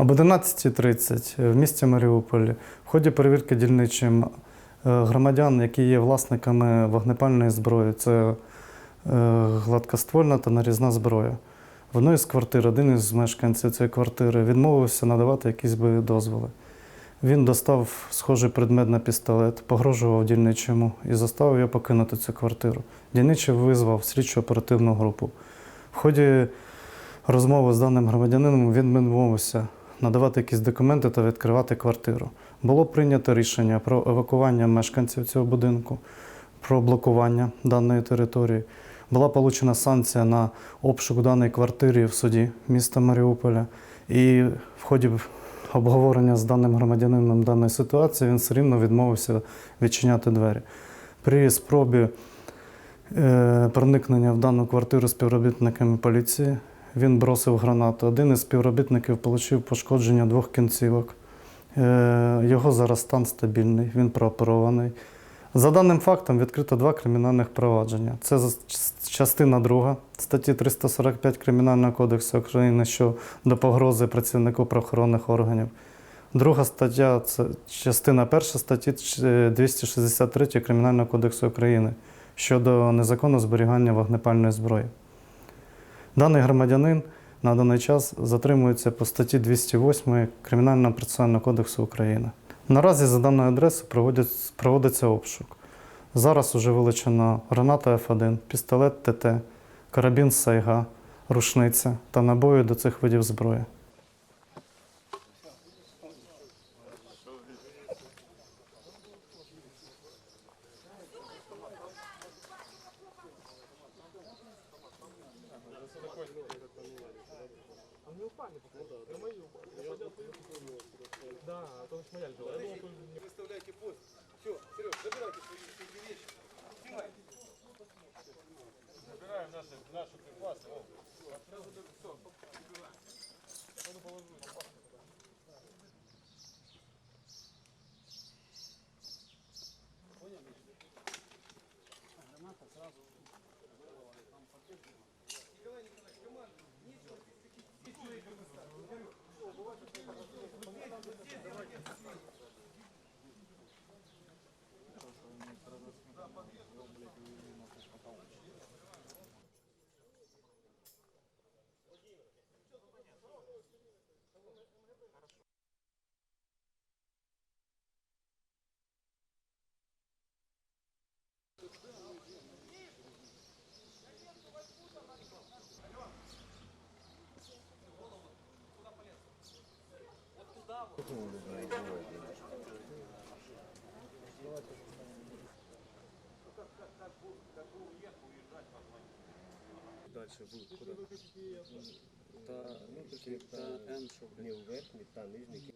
Об 11.30 в місті Маріуполі в ході перевірки дільничим е, громадян, які є власниками вогнепальної зброї, це е, гладкоствольна та нарізна зброя. В одній з квартир один із мешканців цієї квартири відмовився надавати якісь би дозволи. Він достав схожий предмет на пістолет, погрожував дільничому і заставив його покинути цю квартиру. Дільничий визвав слідчо оперативну групу. В ході розмови з даним громадянином він відмовився надавати якісь документи та відкривати квартиру. Було прийнято рішення про евакування мешканців цього будинку, про блокування даної території. Була получена санкція на обшук даної квартири в суді міста Маріуполя. І в ході обговорення з даним громадянином даної ситуації він все рівно відмовився відчиняти двері. При спробі е, проникнення в дану квартиру співробітниками поліції він бросив гранату. Один із співробітників отримав пошкодження двох кінцівок. Е, Його зараз стан стабільний, він прооперований. За даним фактом відкрито два кримінальних провадження. Це частина 2 статті 345 Кримінального кодексу України щодо погрози працівнику правоохоронних органів. Друга стаття це частина 1 статті е, 263 Кримінального кодексу України щодо незаконного зберігання вогнепальної зброї. Даний громадянин на даний час затримується по статті 208 Кримінального процесуального кодексу України. Наразі за даною адресою проводиться обшук. Зараз уже вилучено граната F1, пістолет ТТ, карабін Сайга, рушниця та набої до цих видів зброї. Выставляйте пост. Все, Сереж, забирайте свои, вещи. Снимай. Забираем наши, наши припасы. Все, забираем. Я ну, положу. Дальше вы куда? Та, ну, таки, та Н, що, Не в верхній та нижній